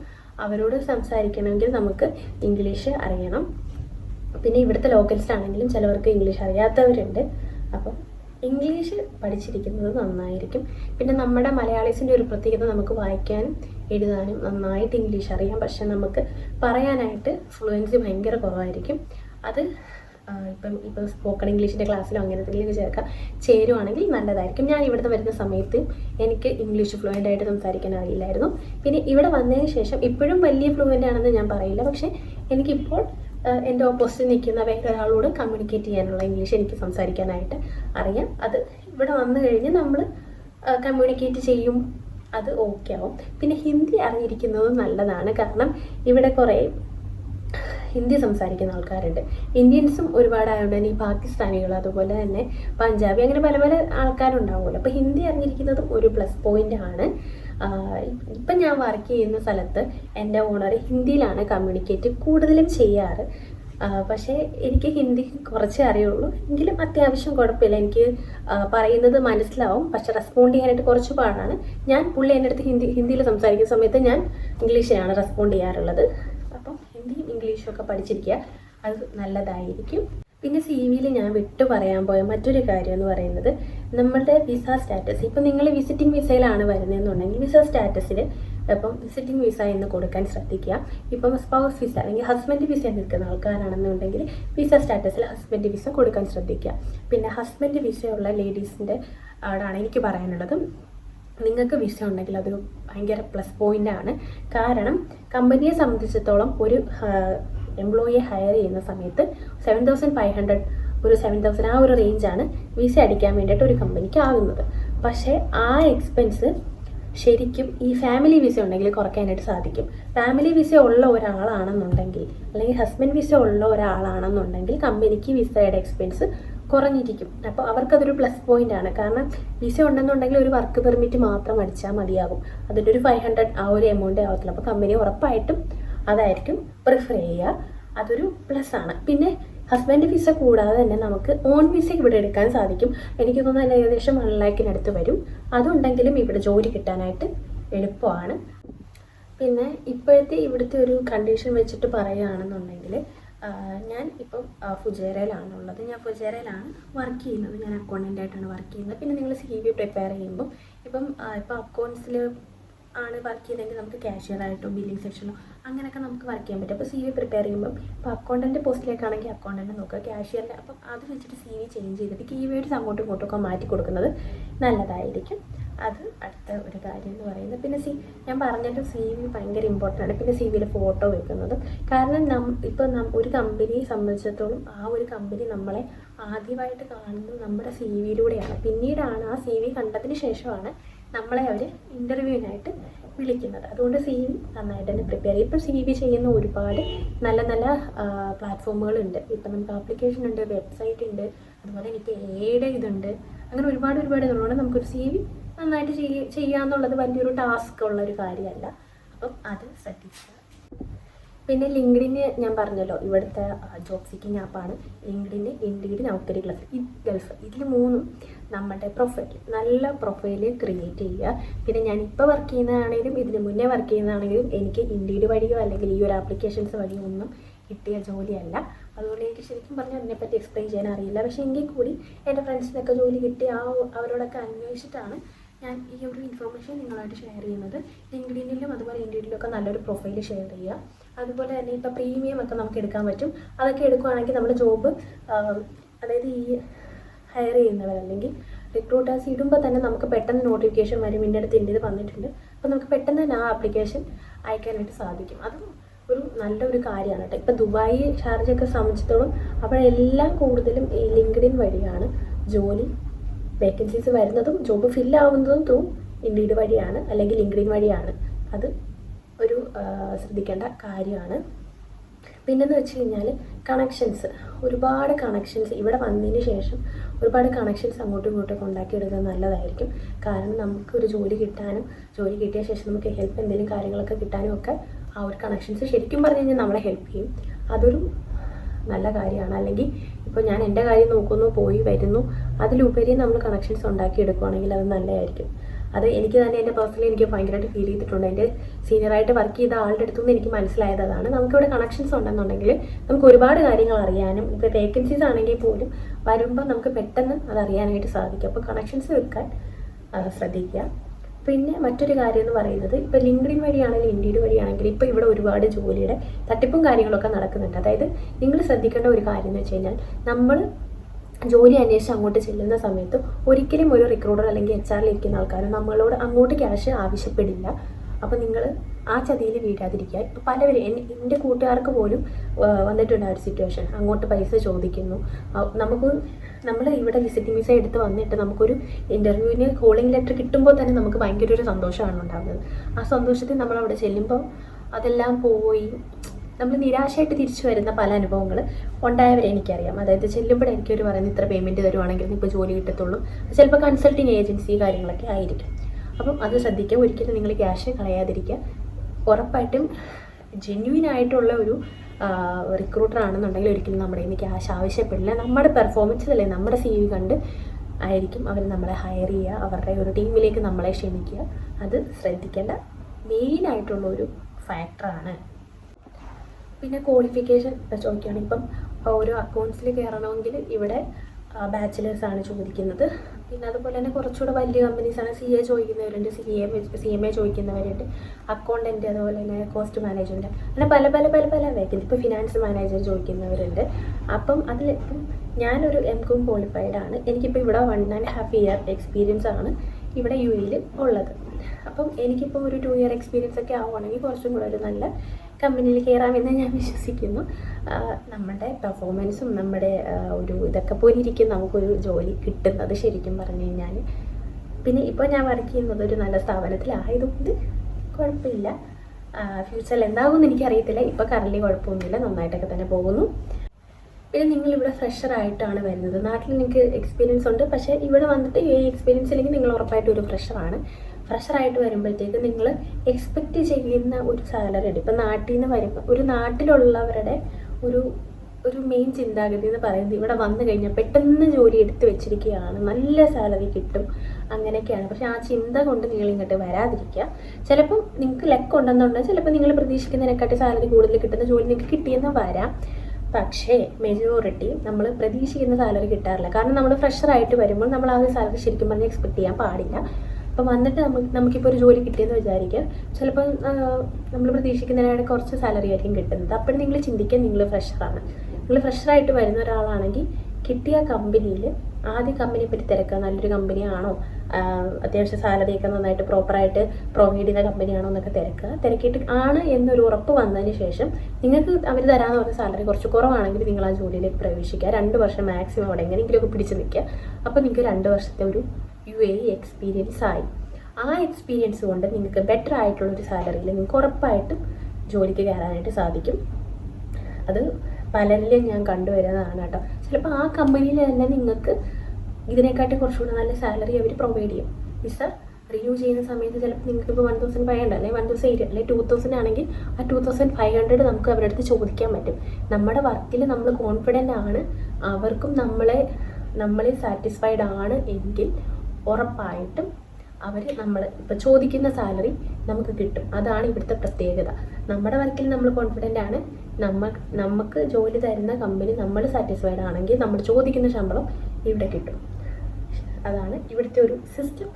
അവരോട് സംസാരിക്കണമെങ്കിൽ നമുക്ക് ഇംഗ്ലീഷ് അറിയണം. പിന്നെ ഇവിടുത്തെ ലോക്കൽസ് ആണെങ്കിലും ചിലവർക്ക് ഇംഗ്ലീഷ് അറിയാത്തവരുണ്ട്. അപ്പം ഇംഗ്ലീഷ് പഠിച്ചിരിക്കുന്നത് നന്നായിരിക്കും. പിന്നെ നമ്മുടെ മലയാളീസിന്റെ ഒരു പ്രത്യേകത നമുക്ക് വായിക്കാനും എഴുതാനും നന്നായിട്ട് ഇംഗ്ലീഷ് അറിയാം. പക്ഷെ നമുക്ക് പറയാനായിട്ട് ഫ്ലുവൻസി ഭയങ്കര കുറവായിരിക്കും. അത് ഇപ്പം ഇപ്പം സ്പോക്കൺ ഇംഗ്ലീഷിന്റെ ക്ലാസ്സിലോ അങ്ങനെ എന്തെങ്കിലും ചേർക്കാം. ചേരുവാണെങ്കിൽ നല്ലതായിരിക്കും. ഞാൻ ഇവിടുന്ന് വരുന്ന സമയത്ത് എനിക്ക് ഇംഗ്ലീഷ് ഫ്ലുവന്റ് ആയിട്ട് സംസാരിക്കാൻ അറിയില്ലായിരുന്നു. പിന്നെ ഇവിടെ വന്നതിന് ശേഷം ഇപ്പോഴും വലിയ ഫ്ലുവന്റ് ആണെന്ന് ഞാൻ പറയില്ല. പക്ഷേ എനിക്കിപ്പോൾ എന്റെ ഓപ്പോസിറ്റ് നിൽക്കുന്ന വേറെ ഒരാളോട് കമ്മ്യൂണിക്കേറ്റ് ചെയ്യാനുള്ള ഇംഗ്ലീഷ് എനിക്ക് സംസാരിക്കാനായിട്ട് അറിയാം. അത് ഇവിടെ വന്നു കഴിഞ്ഞ് നമ്മൾ കമ്മ്യൂണിക്കേറ്റ് ചെയ്യും. അത് ഓക്കെ ആവും. പിന്നെ ഹിന്ദി അറിഞ്ഞിരിക്കുന്നത് നല്ലതാണ്. കാരണം ഇവിടെ കുറേ ഹിന്ദി സംസാരിക്കുന്ന ആൾക്കാരുണ്ട്. ഇന്ത്യൻസും ഒരുപാടായതുകൊണ്ട് തന്നെ ഈ പാകിസ്ഥാനികൾ അതുപോലെ തന്നെ പഞ്ചാബി അങ്ങനെ പല പല ആൾക്കാരുണ്ടാവുമല്ലോ. അപ്പോൾ ഹിന്ദി അറിഞ്ഞിരിക്കുന്നതും ഒരു പ്ലസ് പോയിന്റ് ആണ്. ഇപ്പം ഞാൻ വർക്ക് ചെയ്യുന്ന സ്ഥലത്ത് എന്റെ ഓണർ ഹിന്ദിയിലാണ് കമ്മ്യൂണിക്കേറ്റ് കൂടുതലും ചെയ്യാറ്. പക്ഷേ എനിക്ക് ഹിന്ദി കുറച്ചേ അറിയുള്ളൂ. എങ്കിലും അത്യാവശ്യം കുഴപ്പമില്ല. എനിക്ക് പറയുന്നത് മനസ്സിലാവും. പക്ഷെ റെസ്പോണ്ട് ചെയ്യാനായിട്ട് കുറച്ച് പാടാണ്. ഞാൻ പുള്ളി എന്റെ അടുത്ത് ഹിന്ദി ഹിന്ദിയിൽ സംസാരിക്കുന്ന സമയത്ത് ഞാൻ ഇംഗ്ലീഷിലാണ് റെസ്പോണ്ട് ചെയ്യാറുള്ളത്. അപ്പം ഹിന്ദിയും ഇംഗ്ലീഷും ഒക്കെ പഠിച്ചിരിക്കുക. അത് നല്ലതായിരിക്കും. പിന്നെ സി വിയിൽ ഞാൻ വിട്ടു പറയാൻ പോയ മറ്റൊരു കാര്യം എന്ന് പറയുന്നത് നമ്മളുടെ വിസ സ്റ്റാറ്റസ് ഇപ്പം നിങ്ങൾ വിസിറ്റിംഗ് വിസയിലാണ് വരുന്നതെന്നുണ്ടെങ്കിൽ വിസ സ്റ്റാറ്റസിൽ ഇപ്പം വിസിറ്റിംഗ് വിസ എന്ന് കൊടുക്കാൻ ശ്രദ്ധിക്കുക. ഇപ്പം സ്പൗസ് വിസ അല്ലെങ്കിൽ ഹസ്ബൻഡ് വിസ നിൽക്കുന്ന ആൾക്കാരാണെന്നുണ്ടെങ്കിൽ വിസ സ്റ്റാറ്റസിൽ ഹസ്ബൻഡ് വിസ കൊടുക്കാൻ ശ്രദ്ധിക്കുക. പിന്നെ ഹസ്ബൻഡ് വിസയുള്ള ലേഡീസിന്റെ ആടാണ് എനിക്ക് പറയാനുള്ളത്. നിങ്ങൾക്ക് വിസ ഉണ്ടെങ്കിൽ അതൊരു ഭയങ്കര പ്ലസ് പോയിന്റ് ആണ്. കാരണം കമ്പനിയെ സംബന്ധിച്ചിടത്തോളം ഒരു എംപ്ലോയിയെ ഹയർ ചെയ്യുന്ന സമയത്ത് സെവൻ തൗസൻഡ് ഫൈവ് ഹൺഡ്രഡ് ഒരു സെവൻ തൗസൻഡ് ആ ഒരു റേഞ്ചാണ് വിസ അടിക്കാൻ വേണ്ടിയിട്ട് ഒരു കമ്പനിക്ക് ആകുന്നത് പക്ഷേ ആ എക്സ്പെൻസ് ശരിക്കും ഈ ഫാമിലി വിസ ഉണ്ടെങ്കിൽ കുറയ്ക്കാനായിട്ട് സാധിക്കും. ഫാമിലി വിസ ഉള്ള ഒരാളാണെന്നുണ്ടെങ്കിൽ അല്ലെങ്കിൽ ഹസ്ബൻഡ് വിസ ഉള്ള ഒരാളാണെന്നുണ്ടെങ്കിൽ കമ്പനിക്ക് വിസയുടെ എക്സ്പെൻസ് കുറഞ്ഞിരിക്കും. അപ്പോൾ അവർക്കതൊരു പ്ലസ് പോയിന്റ് ആണ്. കാരണം വിസ ഉണ്ടെന്നുണ്ടെങ്കിൽ ഒരു വർക്ക് പെർമിറ്റ് മാത്രം അടിച്ചാൽ മതിയാകും. അതിന്റെ ഒരു ഫൈവ് ഹൺഡ്രഡ് ആ ഒരു എമൗണ്ട് ആവത്തില്ല. അപ്പോൾ കമ്പനി ഉറപ്പായിട്ടും അതായിരിക്കും പ്രിഫർ ചെയ്യുക. അതൊരു പ്ലസ് ആണ്. പിന്നെ ഹസ്ബൻഡ് വിസ കൂടാതെ തന്നെ നമുക്ക് ഓൺ വിസ ഇവിടെ എടുക്കാൻ സാധിക്കും. എനിക്ക് തോന്നുന്നു ഏകദേശം വൺ ലാക്കിനടുത്ത് വരും. അതുണ്ടെങ്കിലും ഇവിടെ ജോലി കിട്ടാനായിട്ട് എളുപ്പമാണ്. പിന്നെ ഇപ്പോഴത്തെ ഇവിടുത്തെ ഒരു കണ്ടീഷൻ വെച്ചിട്ട് പറയുകയാണെന്നുണ്ടെങ്കിൽ ഞാൻ ഇപ്പം ഫുജേരയിലാണുള്ളത് ഞാൻ ഫുജേരയിലാണ് വർക്ക് ചെയ്യുന്നത്. ഞാൻ അക്കൗണ്ടന്റ് ആയിട്ടാണ് വർക്ക് ചെയ്യുന്നത്. പിന്നെ നിങ്ങൾ സി വി പ്രിപ്പയർ ചെയ്യുമ്പം ഇപ്പം ഇപ്പം അക്കൗണ്ട്സിൽ ആണ് വർക്ക് ചെയ്തെങ്കിൽ നമുക്ക് കാഷ്യറായിട്ടോ ബില്ലിംഗ് സെക്ഷനോ അങ്ങനെയൊക്കെ നമുക്ക് വർക്ക് ചെയ്യാൻ പറ്റും. അപ്പോൾ സി വി പ്രിപ്പയർ ചെയ്യുമ്പോൾ ഇപ്പോൾ അക്കൗണ്ടന്റ് പോസ്റ്റിലേക്കാണെങ്കിൽ അക്കൗണ്ടന്റ് നോക്കുക കാഷ്യറിന്റെ അപ്പം അത് വെച്ചിട്ട് സി വി ചേഞ്ച് ചെയ്തിട്ട് കീവേഡ്സ് അങ്ങോട്ടും ഇങ്ങോട്ടും ഒക്കെ മാറ്റി കൊടുക്കുന്നത് നല്ലതായിരിക്കും. അത് അടുത്ത ഒരു കാര്യം എന്ന് പറയുന്നത്. പിന്നെ സി ഞാൻ പറഞ്ഞിട്ട് സി വി ഭയങ്കര ഇമ്പോർട്ടന്റ് ആണ്. പിന്നെ സി വിയിൽ ഫോട്ടോ വെക്കുന്നതും. കാരണം നം ഇപ്പോൾ നം ഒരു കമ്പനിയെ സംബന്ധിച്ചിടത്തോളം ആ ഒരു കമ്പനി നമ്മളെ ആദ്യമായിട്ട് കാണുന്നത് നമ്മുടെ സി വിയിലൂടെയാണ് പിന്നീടാണ് ആ സി വി കണ്ടതിന് ശേഷമാണ് നമ്മളെ അവർ ഇന്റർവ്യൂവിനായിട്ട് വിളിക്കുന്നത്. അതുകൊണ്ട് സി വി നന്നായിട്ട് തന്നെ പ്രിപ്പയർ ചെയ്യും. ഇപ്പം സി വി ചെയ്യുന്ന ഒരുപാട് നല്ല നല്ല പ്ലാറ്റ്ഫോമുകളുണ്ട് ഇപ്പം നമുക്ക് ആപ്ലിക്കേഷൻ ഉണ്ട് വെബ്സൈറ്റ് ഉണ്ട് അതുപോലെ എനിക്ക് ഏടെ ഇതുണ്ട്. അങ്ങനെ ഒരുപാട് ഒരുപാട് ഇതുള്ളതുകൊണ്ട് നമുക്കൊരു സി വി നന്നായിട്ട് ചെയ്യ ചെയ്യാന്നുള്ളത് വലിയൊരു ടാസ്ക് ഉള്ള ഒരു കാര്യമല്ല. അപ്പം അത് ശ്രദ്ധിക്കുക. പിന്നെ ലിങ്ക്ഡിന് ഞാൻ പറഞ്ഞല്ലോ ഇവിടുത്തെ ജോബ് സീക്കിംഗ് ആപ്പാണ് ലിങ്ക്ഡിന് ഇൻഡീഡ് നൗക്കരി ഇത് ഗൾഫ് ഇതിൽ മൂന്നും നമ്മുടെ പ്രൊഫൈൽ നല്ല പ്രൊഫൈൽ ക്രിയേറ്റ് ചെയ്യുക. പിന്നെ ഞാൻ ഇപ്പോൾ വർക്ക് ചെയ്യുന്നതാണെങ്കിലും ഇതിന് മുന്നേ വർക്ക് ചെയ്യുന്നതാണെങ്കിലും എനിക്ക് ഇൻഡീഡ് വഴിയോ അല്ലെങ്കിൽ ഈ ഒരു ആപ്ലിക്കേഷൻസ് വഴിയോ ഒന്നും കിട്ടിയ ജോലിയല്ല. അതുകൊണ്ട് എനിക്ക് ശരിക്കും പറഞ്ഞാൽ അതിനെപ്പറ്റി എക്സ്പ്ലെയിൻ ചെയ്യാൻ അറിയില്ല. പക്ഷേ എങ്കിൽ കൂടി എന്റെ ഫ്രണ്ട്സിനൊക്കെ ജോലി കിട്ടി ആ അവരോടൊക്കെ അന്വേഷിച്ചിട്ടാണ് ഞാൻ ഈ ഒരു ഇൻഫർമേഷൻ നിങ്ങളായിട്ട് ഷെയർ ചെയ്യുന്നത്. ലിങ്ക്ഡിനിലും അതുപോലെ ഇൻഡീഡിലും ഒക്കെ നല്ലൊരു പ്രൊഫൈൽ ഷെയർ ചെയ്യുക. അതുപോലെ തന്നെ ഇപ്പോൾ പ്രീമിയം ഒക്കെ നമുക്ക് എടുക്കാൻ പറ്റും. അതൊക്കെ എടുക്കുകയാണെങ്കിൽ നമ്മുടെ ജോബ് അതായത് ഈ ഹയർ ചെയ്യുന്നവർ അല്ലെങ്കിൽ റിക്രൂട്ടേഴ്സ് ഇടുമ്പോൾ തന്നെ നമുക്ക് പെട്ടെന്ന് നോട്ടിഫിക്കേഷൻ വരും. ഇന്റെ അടുത്ത് ഇന്റെ ഇത് വന്നിട്ടുണ്ട്. അപ്പോൾ നമുക്ക് പെട്ടെന്ന് തന്നെ ആ ആപ്ലിക്കേഷൻ അയക്കാനായിട്ട് സാധിക്കും. അതും ഒരു നല്ലൊരു കാര്യമാണ് കേട്ടോ. ഇപ്പോൾ ദുബായി ചാർജൊക്കെ സംബന്ധിച്ചിടത്തോളം അവിടെയെല്ലാം കൂടുതലും ഈ ലിങ്ക്ഡിൻ വഴിയാണ് ജോലി വേക്കൻസീസ് വരുന്നതും ജോബ് ഫില്ലാവുന്നതും ത്രൂ ഇൻഡീഡ് വഴിയാണ് അല്ലെങ്കിൽ ലിങ്ക്ഡിൻ വഴിയാണ്. അത് ഒരു ശ്രദ്ധിക്കേണ്ട കാര്യമാണ്. പിന്നെന്ന് വെച്ച് കഴിഞ്ഞാൽ കണക്ഷൻസ് ഒരുപാട് കണക്ഷൻസ് ഇവിടെ വന്നതിന് ശേഷം ഒരുപാട് കണക്ഷൻസ് അങ്ങോട്ടും ഇങ്ങോട്ടും ഉണ്ടാക്കിയെടുക്കുന്നത് നല്ലതായിരിക്കും. കാരണം നമുക്ക് ഒരു ജോലി കിട്ടാനും ജോലി കിട്ടിയ ശേഷം നമുക്ക് ഹെൽപ്പ് എന്തെങ്കിലും കാര്യങ്ങളൊക്കെ കിട്ടാനും ഒക്കെ ആ ഒരു കണക്ഷൻസ് ശരിക്കും പറഞ്ഞു കഴിഞ്ഞാൽ നമ്മളെ ഹെൽപ്പ് ചെയ്യും. അതൊരു നല്ല കാര്യമാണ്. അല്ലെങ്കിൽ ഇപ്പോൾ ഞാൻ എന്റെ കാര്യം നോക്കുന്നു പോയി വരുന്നു അതിലുപരി നമ്മൾ കണക്ഷൻസ് ഉണ്ടാക്കിയെടുക്കുകയാണെങ്കിൽ അത് നല്ലതായിരിക്കും. അത് എനിക്ക് തന്നെ എന്റെ പേഴ്സണലി എനിക്ക് ഭയങ്കരമായിട്ട് ഫീൽ ചെയ്തിട്ടുണ്ട്. എന്റെ സീനിയറായിട്ട് വർക്ക് ചെയ്ത ആളുടെ അടുത്തു നിന്ന് എനിക്ക് മനസ്സിലായത് അതാണ് നമുക്കിവിടെ കണക്ഷൻസ് ഉണ്ടെന്നുണ്ടെങ്കിൽ നമുക്ക് ഒരുപാട് കാര്യങ്ങൾ അറിയാനും ഇപ്പോൾ വേക്കൻസീസ് ആണെങ്കിൽ പോലും വരുമ്പോൾ നമുക്ക് പെട്ടെന്ന് അത് അറിയാനായിട്ട് സാധിക്കും. അപ്പോൾ കണക്ഷൻസ് വെക്കാൻ ശ്രദ്ധിക്കുക. പിന്നെ മറ്റൊരു കാര്യം എന്ന് പറയുന്നത് ഇപ്പോൾ ലിങ്ക്ഡിൻ വഴിയാണെങ്കിലും ഇൻഡീഡ് വഴിയാണെങ്കിലും ഇപ്പോൾ ഇവിടെ ഒരുപാട് ജോലിയുടെ തട്ടിപ്പും കാര്യങ്ങളൊക്കെ നടക്കുന്നുണ്ട്. അതായത് നിങ്ങൾ ശ്രദ്ധിക്കേണ്ട ഒരു കാര്യം എന്ന് വെച്ച് കഴിഞ്ഞാൽ നമ്മൾ ജോലി അന്വേഷിച്ച് അങ്ങോട്ട് ചെല്ലുന്ന സമയത്ത് ഒരിക്കലും ഒരു റിക്രൂട്ടർ അല്ലെങ്കിൽ എച്ച് ആറിൽ ഇരിക്കുന്ന നമ്മളോട് അങ്ങോട്ട് ക്യാഷ് ആവശ്യപ്പെടില്ല. അപ്പോൾ നിങ്ങൾ ആ ചതിയിൽ വീഴാതിരിക്കുക. ഇപ്പോൾ പലവരും എന്റെ കൂട്ടുകാർക്ക് പോലും വന്നിട്ടുണ്ട് ആ ഒരു സിറ്റുവേഷൻ അങ്ങോട്ട് പൈസ ചോദിക്കുന്നു. നമുക്ക് നമ്മൾ ഇവിടെ വിസിറ്റിംഗ് വിസ എടുത്ത് വന്നിട്ട് നമുക്കൊരു ഇന്റർവ്യൂവിന് കോളിംഗ് ലെറ്റർ കിട്ടുമ്പോൾ തന്നെ നമുക്ക് ഭയങ്കര ഒരു സന്തോഷമാണ് ഉണ്ടാകുന്നത് ആ സന്തോഷത്തിൽ നമ്മൾ അവിടെ ചെല്ലുമ്പോൾ അതെല്ലാം പോയി നമ്മൾ നിരാശയായിട്ട് തിരിച്ചു വരുന്ന പല അനുഭവങ്ങൾ ഉണ്ടായവരെ എനിക്കറിയാം. അതായത് ചെല്ലുമ്പോഴെനിക്കൊരു ഒരു പറയുന്നത് ഇത്ര പേയ്മെന്റ് തരുവാണെങ്കിൽ ഇപ്പോൾ ജോലി കിട്ടത്തുള്ളൂ. ചിലപ്പോൾ കൺസൾട്ടിങ് ഏജൻസി കാര്യങ്ങളൊക്കെ ആയിരിക്കും. അപ്പം അത് ശ്രദ്ധിക്കുക. ഒരിക്കലും നിങ്ങൾ ക്യാഷ് കളയാതിരിക്കുക. ഉറപ്പായിട്ടും ജെന്യുവിൻ ആയിട്ടുള്ള ഒരു റിക്രൂട്ടർ ആണെന്നുണ്ടെങ്കിൽ ഒരിക്കലും നമ്മുടെ നിന്ന് ക്യാഷ് ആവശ്യപ്പെടില്ല. നമ്മുടെ പെർഫോമൻസിലല്ലേ നമ്മുടെ സി വി കണ്ട് ആയിരിക്കും അവർ നമ്മളെ ഹയർ ചെയ്യുക അവരുടെ ഒരു ടീമിലേക്ക് നമ്മളെ ക്ഷണിക്കുക. അത് ശ്രദ്ധിക്കേണ്ട മെയിനായിട്ടുള്ള ഒരു ഫാക്ടറാണ് പിന്നെ ക്വാളിഫിക്കേഷൻ ചോദിക്കുകയാണെങ്കിൽ ഇപ്പം ഓരോ അക്കൗണ്ട്സിൽ കയറണമെങ്കിൽ ഇവിടെ ബാച്ചിലേഴ്സ് ആണ് ചോദിക്കുന്നത്. പിന്നെ അതുപോലെ തന്നെ കുറച്ചുകൂടെ വലിയ കമ്പനീസാണ് C A ചോദിക്കുന്നവരുണ്ട്. C A C M A ചോദിക്കുന്നവരുണ്ട്. Accountant അതുപോലെ തന്നെ കോസ്റ്റ് മാനേജ്മെന്റ് അങ്ങനെ പല പല പല പല വേക്കൻസി ഇപ്പോൾ ഫിനാൻസ് മാനേജർ ചോദിക്കുന്നവരുണ്ട്. അപ്പം അതിൽ ഇപ്പം ഞാനൊരു എം കോം ക്വാളിഫൈഡ് ആണ്. എനിക്കിപ്പോൾ ഇവിടെ one and half year experience ആണ് ഇവിടെ യു എയിൽ ഉള്ളത്. അപ്പം എനിക്കിപ്പോൾ ഒരു ടു ഇയർ എക്സ്പീരിയൻസ് ഒക്കെ ആവുകയാണെങ്കിൽ കുറച്ചും കൂടെ ഒരു നല്ല കമ്പനിയിൽ കയറാമെന്ന് ഞാൻ വിശ്വസിക്കുന്നു. നമ്മുടെ പെർഫോമൻസും നമ്മുടെ ഒരു ഇതൊക്കെ പോലെ ഇരിക്കും നമുക്കൊരു ജോലി കിട്ടുന്നത് ശരിക്കും പറഞ്ഞു കഴിഞ്ഞാൽ പിന്നെ ഇപ്പോൾ ഞാൻ വർക്ക് ചെയ്യുന്നത് ഒരു നല്ല സ്ഥാപനത്തിലായതുകൊണ്ട് കുഴപ്പമില്ല. ഫ്യൂച്ചറിൽ എന്താകുമെന്ന് എനിക്കറിയത്തില്ല. ഇപ്പോൾ കറലി കുഴപ്പമൊന്നുമില്ല. നന്നായിട്ടൊക്കെ തന്നെ പോകുന്നു. പിന്നെ ഫ്രഷർ ആയിട്ടാണ് വരുന്നത്. നാട്ടിൽ നിങ്ങൾക്ക് എക്സ്പീരിയൻസ് ഉണ്ട്. പക്ഷേ ഇവിടെ വന്നിട്ട് ഈ എക്സ്പീരിയൻസ് ഇല്ലെങ്കിൽ നിങ്ങൾ ഉറപ്പായിട്ടും ഒരു ഫ്രഷറാണ് ഫ്രഷറായിട്ട് വരുമ്പോഴത്തേക്ക് നിങ്ങൾ എക്സ്പെക്റ്റ് ചെയ്യുന്ന ഒരു സാലറി ഉണ്ട്. ഇപ്പം നാട്ടിൽ നിന്ന് വരുമ്പോൾ ഒരു നാട്ടിലുള്ളവരുടെ ഒരു ഒരു മെയിൻ ചിന്താഗതി എന്ന് പറയുന്നത് ഇവിടെ വന്നു കഴിഞ്ഞാൽ പെട്ടെന്ന് ജോലി എടുത്ത് വെച്ചിരിക്കുകയാണ്. നല്ല സാലറി കിട്ടും. അങ്ങനെയൊക്കെയാണ്. പക്ഷെ ആ ചിന്ത കൊണ്ട് നിങ്ങൾ ഇങ്ങോട്ട് വരാതിരിക്കുക. ചിലപ്പം നിങ്ങൾക്ക് ലെക്ക് ഉണ്ടെന്നുണ്ടെങ്കിൽ ചിലപ്പോൾ നിങ്ങൾ പ്രതീക്ഷിക്കുന്നതിനെക്കാട്ടി സാലറി കൂടുതൽ കിട്ടുന്ന ജോലി നിങ്ങൾക്ക് കിട്ടിയെന്ന് വരാം. പക്ഷേ മെജോറിറ്റി നമ്മൾ പ്രതീക്ഷിക്കുന്ന സാലറി കിട്ടാറില്ല. കാരണം നമ്മൾ ഫ്രഷറായിട്ട് വരുമ്പോൾ നമ്മൾ ആ ഒരു സാലറി ശരിക്കും പറഞ്ഞാൽ എക്സ്പെക്ട് ചെയ്യാൻ പാടില്ല. അപ്പം വന്നിട്ട് നമുക്ക് നമുക്കിപ്പോൾ ഒരു ജോലി കിട്ടിയെന്ന് വിചാരിക്കുക ചിലപ്പോൾ നമ്മൾ പ്രതീക്ഷിക്കുന്നതിനായിട്ട് കുറച്ച് സാലറി ആയിരിക്കും കിട്ടുന്നത്. അപ്പോൾ നിങ്ങൾ ചിന്തിക്കുക നിങ്ങൾ ഫ്രഷറാണ് നിങ്ങൾ ഫ്രഷറായിട്ട് വരുന്ന ഒരാളാണെങ്കിൽ കിട്ടിയ കമ്പനിയിൽ ആദ്യ കമ്പനിയെ പറ്റി തിരക്കുക. നല്ലൊരു കമ്പനിയാണോ അത്യാവശ്യം സാലറിയൊക്കെ നന്നായിട്ട് പ്രോപ്പറായിട്ട് പ്രൊവൈഡ് ചെയ്ത കമ്പനിയാണോ എന്നൊക്കെ തിരക്കുക. തിരക്കിയിട്ട് ആണ് എന്നൊരു ഉറപ്പ് വന്നതിന് ശേഷം നിങ്ങൾക്ക് അവർ തരാമെന്ന് പറഞ്ഞ സാലറി കുറച്ച് കുറവാണെങ്കിൽ നിങ്ങൾ ആ ജോലിയിലേക്ക് പ്രവേശിക്കുക. രണ്ട് വർഷം മാക്സിമം അവിടെ എങ്ങനെയെങ്കിലുമൊക്കെ പിടിച്ചു നിൽക്കുക. അപ്പോൾ നിങ്ങൾക്ക് രണ്ട് വർഷത്തെ ഒരു യു എ എക്സ്പീരിയൻസ് ആയി. ആ എക്സ്പീരിയൻസ് കൊണ്ട് നിങ്ങൾക്ക് ബെറ്റർ ആയിട്ടുള്ള ഒരു സാലറിയിൽ നിങ്ങൾക്ക് ഉറപ്പായിട്ടും ജോലിക്ക് കയറാനായിട്ട് സാധിക്കും. അത് പലരിലും ഞാൻ കണ്ടുവരുന്നതാണ് കേട്ടോ. ചിലപ്പോൾ ആ കമ്പനിയിൽ തന്നെ നിങ്ങൾക്ക് ഇതിനെക്കാട്ടി കുറച്ചുകൂടെ നല്ല സാലറി അവർ പ്രൊവൈഡ് ചെയ്യും. വിസ റിന്യൂ ചെയ്യുന്ന സമയത്ത് ചിലപ്പോൾ നിങ്ങൾക്ക് ഇപ്പോൾ വൺ തൗസൻഡ് ഫൈവ് ഹൺഡ്രഡ് അല്ലെങ്കിൽ വൺ തൗസൻഡ് എയ്റ്റ് അല്ലെങ്കിൽ ടു തൗസൻഡ് ആണെങ്കിൽ ആ ടു തൗസൻഡ് ഫൈവ് ഹൺഡ്രഡ് നമുക്ക് അവരുടെ അടുത്ത് ചോദിക്കാൻ പറ്റും. നമ്മുടെ വർക്കിൽ നമ്മൾ കോൺഫിഡന്റ് ആണ്. അവർക്കും നമ്മളെ നമ്മളെ സാറ്റിസ്ഫൈഡ് ആണ് എങ്കിൽ ഉറപ്പായിട്ടും അവർ നമ്മൾ ഇപ്പോൾ ചോദിക്കുന്ന സാലറി നമുക്ക് കിട്ടും. അതാണ് ഇവിടുത്തെ പ്രത്യേകത. നമ്മുടെ വർക്കിൽ നമ്മൾ കോൺഫിഡന്റ് ആണ്. നമ്മൾ നമുക്ക് ജോലി തരുന്ന കമ്പനി നമ്മൾ സാറ്റിസ്ഫൈഡ് ആണെങ്കിൽ നമ്മൾ ചോദിക്കുന്ന ശമ്പളം ഇവിടെ കിട്ടും. അതാണ് ഇവിടുത്തെ ഒരു സിസ്റ്റം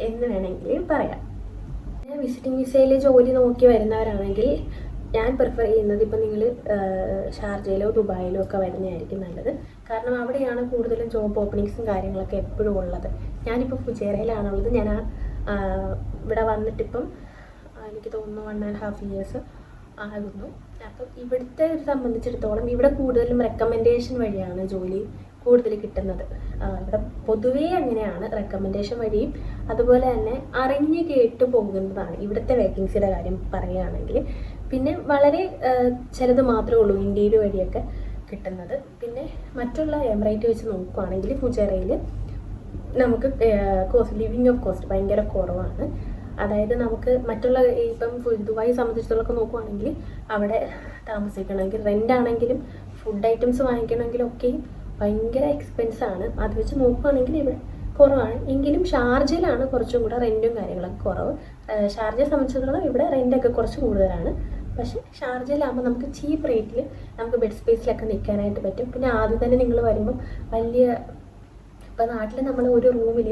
എന്ന് വേണമെങ്കിൽ പറയാം. വിസിറ്റിംഗ് വിസയിൽ ജോലി നോക്കി വരുന്നവരാണെങ്കിൽ ഞാൻ പ്രിഫർ ചെയ്യുന്നത് ഇപ്പം നിങ്ങൾ ഷാർജയിലോ ദുബായിലോ ഒക്കെ വരുന്നതായിരിക്കും നല്ലത്. കാരണം അവിടെയാണ് കൂടുതലും ജോബ് ഓപ്പണിങ്സും കാര്യങ്ങളൊക്കെ എപ്പോഴും ഉള്ളത്. ഞാനിപ്പോൾ ഫുജേറയിലാണുള്ളത് ഞാൻ ആ, ഇവിടെ വന്നിട്ടിപ്പം എനിക്ക് തോന്നുന്നു വൺ ആൻഡ് ഹാഫ് ഇയേഴ്സ് ആകുന്നു. അപ്പം ഇവിടുത്തെ സംബന്ധിച്ചിടത്തോളം ഇവിടെ കൂടുതലും റെക്കമെൻഡേഷൻ വഴിയാണ് ജോലി കൂടുതൽ കിട്ടുന്നത്. ഇവിടെ പൊതുവേ അങ്ങനെയാണ് റെക്കമെൻഡേഷൻ വഴിയും. അതുപോലെ തന്നെ അറിഞ്ഞ് കേട്ട് പോകുന്നതാണ് ഇവിടുത്തെ വേക്കൻസിയുടെ കാര്യം പറയുകയാണെങ്കിൽ. പിന്നെ വളരെ ചിലത് മാത്രമേ ഉള്ളൂ ഇന്ത്യയിൽ വഴിയൊക്കെ കിട്ടുന്നത്. പിന്നെ മറ്റുള്ള എമിറേറ്റ് വെച്ച് നോക്കുകയാണെങ്കിൽ ഫുജറയിൽ നമുക്ക് കോസ്റ്റ് ലിവിങ് ഓഫ് കോസ്റ്റ് ഭയങ്കര കുറവാണ്. അതായത് നമുക്ക് മറ്റുള്ള ഇപ്പം ദുബായി സംബന്ധിച്ചിടത്തോളം നോക്കുവാണെങ്കിൽ അവിടെ താമസിക്കണമെങ്കിൽ റെന്റ് ആണെങ്കിലും ഫുഡ് ഐറ്റംസ് വാങ്ങിക്കണമെങ്കിലും ഒക്കെ ഭയങ്കര എക്സ്പെൻസ് ആണ്. അത് വെച്ച് നോക്കുവാണെങ്കിൽ ഇവിടെ കുറവാണ്. എങ്കിലും ഷാർജയിലാണ് കുറച്ചും കൂടെ റെന്റും കാര്യങ്ങളൊക്കെ കുറവ്. ഷാർജയെ സംബന്ധിച്ചിടത്തോളം ഇവിടെ റെന്റൊക്കെ കുറച്ച് കൂടുതലാണ്. പക്ഷേ ഷാർജയിലാകുമ്പോൾ നമുക്ക് ചീപ്പ് റേറ്റിൽ നമുക്ക് ബെഡ് സ്പേസിലൊക്കെ നിൽക്കാനായിട്ട് പറ്റും. പിന്നെ ആദ്യം തന്നെ നിങ്ങൾ വരുമ്പം വലിയ ഇപ്പം നാട്ടിൽ നമ്മൾ ഒരു റൂമിൽ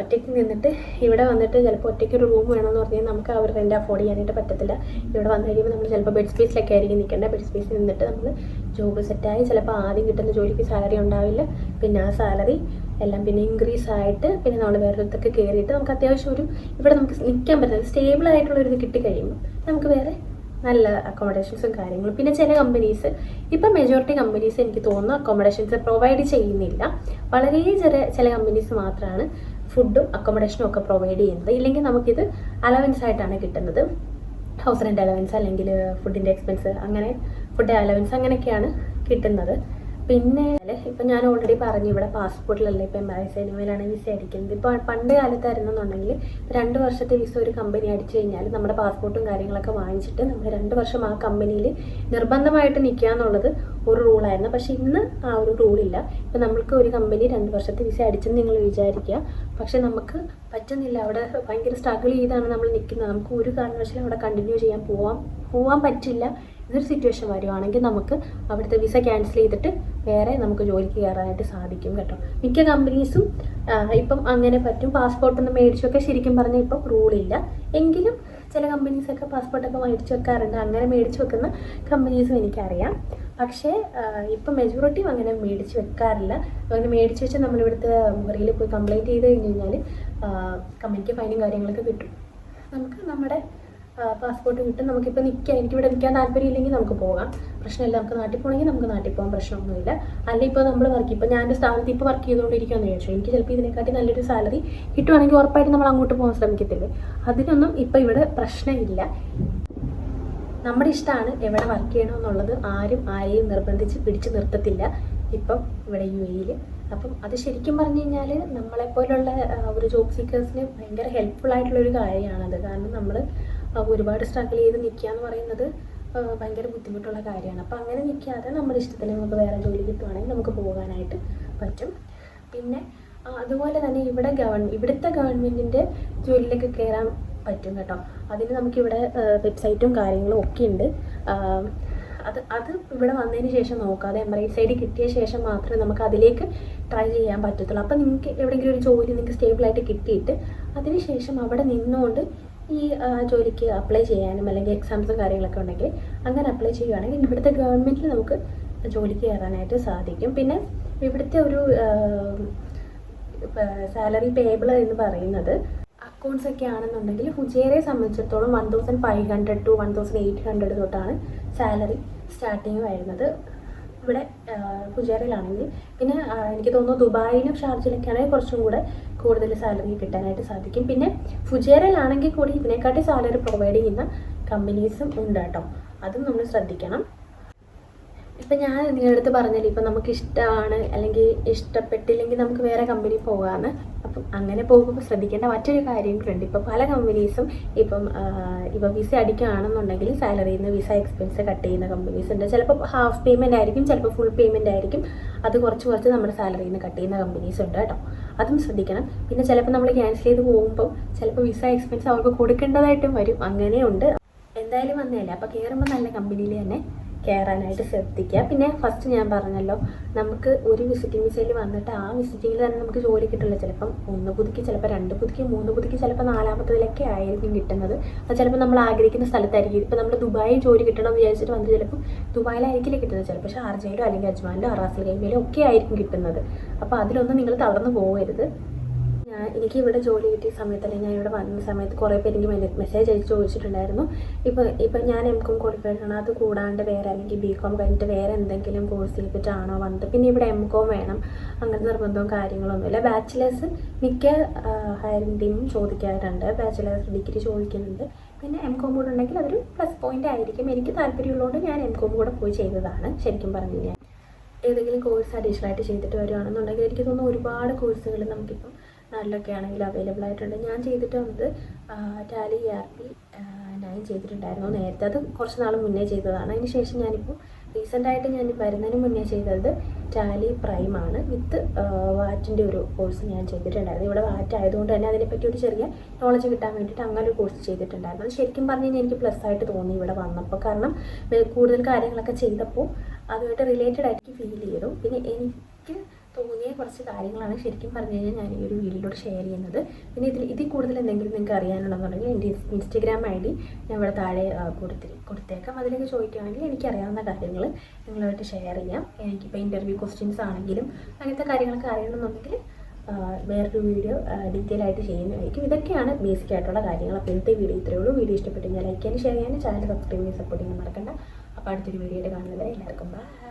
ഒറ്റയ്ക്ക് നിന്നിട്ട് ഇവിടെ വന്നിട്ട് ചിലപ്പോൾ ഒറ്റയ്ക്ക് ഒരു റൂം വേണമെന്ന് പറഞ്ഞാൽ നമുക്ക് അവർ റെന്റ് അഫോർഡ് ചെയ്യാനായിട്ട് പറ്റത്തില്ല. ഇവിടെ വന്നു കഴിയുമ്പോൾ നമ്മൾ ചിലപ്പോൾ ബെഡ് സ്പേസിലൊക്കെ ആയിരിക്കും നിൽക്കേണ്ടത് ബെഡ് സ്പേസിൽ നിന്നിട്ട് നമ്മൾ ജോബ് സെറ്റായി ചിലപ്പോൾ ആദ്യം കിട്ടുന്ന ജോലിക്ക് സാലറി ഉണ്ടാവില്ല. പിന്നെ ആ സാലറി എല്ലാം പിന്നെ ഇൻക്രീസ് ആയിട്ട് പിന്നെ നമ്മൾ വേറൊരിടത്തൊക്കെ കയറിയിട്ട് നമുക്ക് അത്യാവശ്യം ഒരു ഇവിടെ നമുക്ക് നിൽക്കാൻ പറ്റുന്നത് സ്റ്റേബിൾ ആയിട്ടുള്ള ഒരു ഇത് കിട്ടിക്കഴിയുമ്പോൾ നമുക്ക് വേറെ നല്ല അക്കോമഡേഷൻസും കാര്യങ്ങളും. പിന്നെ ചില കമ്പനീസ് ഇപ്പം മെജോറിറ്റി കമ്പനീസ് എനിക്ക് തോന്നുന്നു അക്കോമഡേഷൻസ് പ്രൊവൈഡ് ചെയ്യുന്നില്ല. വളരെ ചെറിയ ചില കമ്പനീസ് മാത്രമാണ് ഫുഡും അക്കോമഡേഷനും ഒക്കെ പ്രൊവൈഡ് ചെയ്യുന്നത്. ഇല്ലെങ്കിൽ നമുക്കിത് അലവൻസ് ആയിട്ടാണ് കിട്ടുന്നത്. ഹൗസ് റെന്റ് അലവൻസ് അല്ലെങ്കിൽ ഫുഡിന്റെ എക്സ്പെൻസ് അങ്ങനെ ഫുഡ് അലവൻസ് അങ്ങനെയൊക്കെയാണ് കിട്ടുന്നത്. പിന്നെ ഇപ്പം ഞാൻ ഓൾറെഡി പറഞ്ഞു ഇവിടെ പാസ്പോർട്ടിലല്ല ഇപ്പം എംബാസി സിനിമയിലാണ് വിസ അടിക്കുന്നത്. ഇപ്പോൾ പണ്ട് കാലത്തായിരുന്നെന്നുണ്ടെങ്കിൽ രണ്ട് വർഷത്തെ വിസ ഒരു കമ്പനി അടിച്ചു കഴിഞ്ഞാൽ നമ്മുടെ പാസ്പോർട്ടും കാര്യങ്ങളൊക്കെ വാങ്ങിച്ചിട്ട് നമ്മൾ രണ്ട് വർഷം ആ കമ്പനിയിൽ നിർബന്ധമായിട്ട് നിൽക്കുക എന്നുള്ളത് ഒരു റൂളായിരുന്നു പക്ഷേ ഇന്ന് ആ ഒരു റൂളില്ല ഇപ്പം നമ്മൾക്ക് ഒരു കമ്പനി രണ്ട് വർഷത്തെ വിസ അടിച്ചെന്ന് നിങ്ങൾ വിചാരിക്കുക. പക്ഷെ നമുക്ക് പറ്റുന്നില്ല. അവിടെ ഭയങ്കര സ്ട്രഗിൾ ചെയ്താണ് നമ്മൾ നിൽക്കുന്നത്. നമുക്ക് ഒരു കാരണവശാലും അവിടെ കണ്ടിന്യൂ ചെയ്യാൻ പോവാം പോവാൻ പറ്റില്ല ഇതൊരു സിറ്റുവേഷൻ വരുവാണെങ്കിൽ നമുക്ക് അവിടുത്തെ വിസ ക്യാൻസൽ ചെയ്തിട്ട് വേറെ നമുക്ക് ജോലിക്ക് കയറാനായിട്ട് സാധിക്കും കേട്ടോ. മിക്ക കമ്പനീസും ഇപ്പം അങ്ങനെ പറ്റും. പാസ്പോർട്ടൊന്നും മേടിച്ചൊക്കെ ശരിക്കും പറഞ്ഞാൽ ഇപ്പം റൂളില്ല എങ്കിലും ചില കമ്പനീസൊക്കെ പാസ്പോർട്ടൊക്കെ മേടിച്ച് വെക്കാറുണ്ട്. അങ്ങനെ മേടിച്ച് വെക്കുന്ന കമ്പനീസും എനിക്കറിയാം. പക്ഷേ ഇപ്പം മെജോറിറ്റിയും അങ്ങനെ മേടിച്ച് വെക്കാറില്ല. അങ്ങനെ മേടിച്ച് വെച്ച് നമ്മളിവിടുത്തെ മുറിയിൽ പോയി കംപ്ലയിന്റ് ചെയ്ത് കഴിഞ്ഞ് കഴിഞ്ഞാൽ കമ്പനിക്ക് ഫൈനും കാര്യങ്ങളൊക്കെ കിട്ടും. നമുക്ക് നമ്മുടെ പാസ്പോർട്ട് കിട്ടും നമുക്കിപ്പോൾ നിൽക്കാം എനിക്കിവിടെ നിൽക്കാൻ താല്പര്യമില്ലെങ്കിൽ നമുക്ക് പോകാം. പ്രശ്നമില്ല നമുക്ക് നാട്ടിൽ പോകണമെങ്കിൽ നമുക്ക് നാട്ടിൽ പോകാൻ പ്രശ്നമൊന്നുമില്ല. അല്ലെങ്കിൽ ഇപ്പോൾ നമ്മൾ വർക്ക് ഇപ്പോൾ ഞാൻ എന്റെ സ്ഥാനത്ത് ഇപ്പോൾ വർക്ക് ചെയ്തുകൊണ്ടിരിക്കുകയെന്ന് ചോദിച്ചു എനിക്ക് ചിലപ്പോൾ ഇതിനെക്കാട്ടി നല്ലൊരു സാലറി കിട്ടുവാണെങ്കിൽ ഉറപ്പായിട്ട് നമ്മൾ അങ്ങോട്ട് പോകാൻ ശ്രമിക്കത്തില്ലേ? അതിനൊന്നും ഇപ്പോൾ ഇവിടെ പ്രശ്നമില്ല. നമ്മുടെ ഇഷ്ടമാണ് എവിടെ വർക്ക് ചെയ്യണമെന്നുള്ളത് ആരും ആരെയും നിർബന്ധിച്ച് പിടിച്ചു നിർത്തത്തില്ല. ഇപ്പം ഇവിടെ യു എയിൽ അപ്പം അത് ശരിക്കും പറഞ്ഞു കഴിഞ്ഞാൽ നമ്മളെപ്പോലുള്ള ഒരു ജോബ് സീക്കേഴ്സിന് ഭയങ്കര ഹെൽപ്ഫുൾ ആയിട്ടുള്ള ഒരു കാര്യമാണത്. കാരണം നമ്മൾ ഒരുപാട് സ്ട്രഗിൾ ചെയ്ത് നിൽക്കുക എന്ന് പറയുന്നത് ഭയങ്കര ബുദ്ധിമുട്ടുള്ള കാര്യമാണ്. അപ്പോൾ അങ്ങനെ നിൽക്കാതെ നമ്മുടെ ഇഷ്ടത്തിന് നമുക്ക് വേറെ ജോലി കിട്ടുവാണെങ്കിൽ നമുക്ക് പോകാനായിട്ട് പറ്റും. പിന്നെ അതുപോലെ തന്നെ ഇവിടെ ഗവൺ ഇവിടുത്തെ ഗവൺമെന്റിന്റെ ജോലിയിലേക്ക് കയറാൻ പറ്റും കേട്ടോ. അതിന് നമുക്കിവിടെ വെബ്സൈറ്റും കാര്യങ്ങളും ഒക്കെ ഉണ്ട്. അത് അത് ഇവിടെ വന്നതിന് ശേഷം നോക്കാം അത് എം ഐ സൈഡ് കിട്ടിയ ശേഷം മാത്രമേ നമുക്ക് അതിലേക്ക് ട്രൈ ചെയ്യാൻ പറ്റത്തുള്ളൂ. അപ്പോൾ നിങ്ങൾക്ക് എവിടെയെങ്കിലും ഒരു ജോലി നിങ്ങൾക്ക് സ്റ്റേബിളായിട്ട് കിട്ടിയിട്ട് അതിന് ശേഷം അവിടെ നിന്നുകൊണ്ട് ഈ ജോലിക്ക് അപ്ലൈ ചെയ്യാനും അല്ലെങ്കിൽ എക്സാംസും കാര്യങ്ങളൊക്കെ ഉണ്ടെങ്കിൽ അങ്ങനെ അപ്ലൈ ചെയ്യുകയാണെങ്കിൽ ഇവിടുത്തെ ഗവൺമെന്റിൽ നമുക്ക് ജോലിക്ക് കയറാനായിട്ട് സാധിക്കും. പിന്നെ ഇവിടുത്തെ ഒരു സാലറി പേബിൾ എന്ന് പറയുന്നത് അക്കൗണ്ട്സ് ഒക്കെ ആണെന്നുണ്ടെങ്കിൽ ഹുജേരയെ സംബന്ധിച്ചിടത്തോളം one thousand five hundred two one thousand eight hundred തൊട്ടാണ് സാലറി സ്റ്റാർട്ടിങ് വരുന്നത്. ഇവിടെ ഹുജേരയിലാണെങ്കിൽ. പിന്നെ എനിക്ക് തോന്നുന്നു ദുബായിലും ഷാർജിലൊക്കെ ആണെങ്കിൽ കുറച്ചും കൂടെ കൂടുതൽ സാലറി കിട്ടാനായിട്ട് സാധിക്കും. പിന്നെ ഫുജേരയിലാണെങ്കിൽ കൂടി ഇതിനെക്കാട്ടി സാലറി പ്രൊവൈഡ് ചെയ്യുന്ന കമ്പനീസും ഉണ്ട് കേട്ടോ. അതും നമ്മൾ ശ്രദ്ധിക്കണം. ഇപ്പം ഞാൻ നിങ്ങളുടെ അടുത്ത് പറഞ്ഞില്ലേ ഇപ്പം നമുക്ക് ഇഷ്ടമാണ് അല്ലെങ്കിൽ ഇഷ്ടപ്പെട്ടില്ലെങ്കിൽ നമുക്ക് വേറെ കമ്പനി പോകാമെന്ന് അപ്പം അങ്ങനെ പോകുമ്പോൾ ശ്രദ്ധിക്കേണ്ട മറ്റൊരു കാര്യം കൂടെ ഇപ്പം പല കമ്പനീസും ഇപ്പം ഇപ്പം വിസ അടിക്കുകയാണെന്നുണ്ടെങ്കിൽ സാലറിയിൽ നിന്ന് വിസ എക്സ്പെൻസ് കട്ട് ചെയ്യുന്ന കമ്പനീസ് ഉണ്ട്. ചിലപ്പോൾ ഹാഫ് പേയ്മെന്റ് ആയിരിക്കും ചിലപ്പോൾ ഫുൾ പേയ്മെന്റ് ആയിരിക്കും. അത് കുറച്ച് കുറച്ച് നമ്മുടെ സാലറിയിൽ നിന്ന് കട്ട് ചെയ്യുന്ന കമ്പനീസ് ഉണ്ട് കേട്ടോ. അതും ശ്രദ്ധിക്കണം. പിന്നെ ചിലപ്പോൾ നമ്മൾ ക്യാൻസൽ ചെയ്ത് പോകുമ്പോൾ ചിലപ്പോൾ വിസ എക്സ്പെൻസ് അവർക്ക് കൊടുക്കേണ്ടതായിട്ടും വരും. അങ്ങനെയുണ്ട്. എന്തായാലും വന്നതല്ലേ. അപ്പോൾ കയറുമ്പോൾ നല്ല കമ്പനിയിൽ തന്നെ കയറാനായിട്ട് ശ്രദ്ധിക്കുക. പിന്നെ ഫസ്റ്റ് ഞാൻ പറഞ്ഞല്ലോ നമുക്ക് ഒരു വിസിറ്റിംഗ് വിസയിൽ വന്നിട്ട് ആ വിസിറ്റിംഗിൽ തന്നെ നമുക്ക് ജോലി കിട്ടില്ല ചിലപ്പം ഒന്ന് പുതുക്കി ചിലപ്പോൾ രണ്ട് പുതുക്കി മൂന്ന് പുതുക്കി ചിലപ്പോൾ നാലാമത്തതിലൊക്കെ ആയിരിക്കും കിട്ടുന്നത്. അത് ചിലപ്പോൾ നമ്മൾ ആഗ്രഹിക്കുന്ന സ്ഥലത്തായിരിക്കും. ഇപ്പോൾ നമ്മൾ ദുബായിൽ ജോലി കിട്ടണം വിചാരിച്ചിട്ട് വന്ന് ചിലപ്പം ദുബായിലായിരിക്കില്ല കിട്ടുന്നത്. ചിലപ്പോൾ ഷാർജയിലോ അല്ലെങ്കിൽ അജ്മാനിലോ അറാസിൽ കൈമയിലോ ഒക്കെ ആയിരിക്കും കിട്ടുന്നത്. അപ്പോൾ അതിലൊന്നും നിങ്ങൾ തളർന്നു പോകരുത്. ഞാൻ എനിക്ക് ഇവിടെ ജോലി കിട്ടിയ സമയത്ത് അല്ലെങ്കിൽ ഞാൻ ഇവിടെ വന്ന സമയത്ത് കുറേ പേര് എനിക്ക് മെസ്സേജ് അയച്ച് ചോദിച്ചിട്ടുണ്ടായിരുന്നു. ഇപ്പോൾ ഇപ്പം ഞാൻ എം കോം ക്വാളിഫൈഡ് ആണ്. അത് കൂടാണ്ട് വേറെ അല്ലെങ്കിൽ ബി കോം കഴിഞ്ഞിട്ട് വേറെ എന്തെങ്കിലും കോഴ്സ് ചെയ്തിട്ടാണോ വന്നത്. പിന്നെ ഇവിടെ എം കോം വേണം. അങ്ങനത്തെ നിർബന്ധവും കാര്യങ്ങളൊന്നുമില്ല ബാച്ചിലേഴ്സ് മിക്ക ഹയറിംഗ് ടീമും ചോദിക്കാറുണ്ട്. ബാച്ചിലേഴ്സ് ഡിഗ്രി ചോദിക്കുന്നുണ്ട്. പിന്നെ എം കോം കൂടെ ഉണ്ടെങ്കിൽ അതൊരു പ്ലസ് പോയിന്റ് ആയിരിക്കും. എനിക്ക് താല്പര്യമുള്ളതുകൊണ്ട് ഞാൻ എം കോം കൂടെ പോയി ചെയ്തതാണ്. ശരിക്കും പറഞ്ഞു കഴിഞ്ഞാൽ. ഏതെങ്കിലും കോഴ്സ് അഡീഷണൽ ആയിട്ട് ചെയ്തിട്ട് വരുവാണെന്നുണ്ടെങ്കിൽ എനിക്ക് തോന്നുന്നു ഒരുപാട് കോഴ്സുകൾ നമുക്കിപ്പം നാട്ടിലൊക്കെ ആണെങ്കിൽ അവൈലബിൾ ആയിട്ടുണ്ട്. ഞാൻ ചെയ്തിട്ട് വന്നത് ടാലി ആർ പി നയൻ ചെയ്തിട്ടുണ്ടായിരുന്നു നേരത്തെ. അത് കുറച്ച് നാൾ മുന്നേ ചെയ്തതാണ്. അതിന് ശേഷം ഞാനിപ്പോൾ റീസെന്റ് ആയിട്ട് ഞാൻ വരുന്നതിന് മുന്നേ ചെയ്തത് ടാലി പ്രൈം ആണ്. വിത്ത് വാറ്റിന്റെ ഒരു കോഴ്സ് ഞാൻ ചെയ്തിട്ടുണ്ടായിരുന്നു. ഇവിടെ വാറ്റ് ആയതുകൊണ്ട് തന്നെ അതിനെപ്പറ്റി ഒരു ചെറിയ നോളജ് കിട്ടാൻ വേണ്ടിയിട്ട് അങ്ങനെ ഒരു കോഴ്സ് ചെയ്തിട്ടുണ്ടായിരുന്നു. അത് ശരിക്കും പറഞ്ഞു കഴിഞ്ഞാൽ എനിക്ക് പ്ലസ് ആയിട്ട് തോന്നി ഇവിടെ വന്നപ്പോൾ കാരണം കൂടുതൽ കാര്യങ്ങളൊക്കെ ചെയ്തപ്പോൾ അതുമായിട്ട് റിലേറ്റഡ് ആയിട്ട് ഫീൽ ചെയ്തു. പിന്നെ എനിക്ക് തോന്നിയ കുറച്ച് കാര്യങ്ങളാണ് ശരിക്കും പറഞ്ഞു കഴിഞ്ഞാൽ ഞാൻ ഈ ഒരു വീഡിയോയിലൂടെ ഷെയർ ചെയ്യുന്നത്. പിന്നെ ഇതിൽ ഇതിൽ കൂടുതൽ എന്തെങ്കിലും നിങ്ങൾക്ക് അറിയാനുണ്ടെന്നുണ്ടെങ്കിൽ എന്റെ ഇൻസ്റ്റഗ്രാം ഐ ഡി ഞാൻ ഇവിടെ താഴെ കൊടുത്തി കൊടുത്തേക്കാം. അതിലേക്ക് ചോദിക്കുകയാണെങ്കിൽ എനിക്കറിയാവുന്ന കാര്യങ്ങൾ നിങ്ങളുമായിട്ട് ഷെയർ ചെയ്യാം. എനിക്കിപ്പോൾ ഇന്റർവ്യൂ ക്വസ്റ്റ്യൻസ് ആണെങ്കിലും അങ്ങനത്തെ കാര്യങ്ങളൊക്കെ അറിയണമെന്നുണ്ടെങ്കിൽ വേറൊരു വീഡിയോ ഡീറ്റെയിൽ ആയിട്ട് ചെയ്യുന്നതായിരിക്കും. ഇതൊക്കെയാണ് ബേസിക് ആയിട്ടുള്ള കാര്യങ്ങൾ. അപ്പോൾ ഇന്നത്തെ വീഡിയോ ഇത്രയേ ഉള്ളൂ. വീഡിയോ ഇഷ്ടപ്പെട്ടു കഴിഞ്ഞാൽ ലൈക്ക് ചെയ്യാനും ചെയ്യാനും ചാനൽ സബ്സ്ക്രൈബ് ചെയ്യാൻ സപ്പോർട്ട് ചെയ്യാൻ മറക്കണ്ട. അപ്പോൾ അടുത്തൊരു വീഡിയോ ആയിട്ട് കാണുന്നത് എല്ലാവർക്കും ബൈ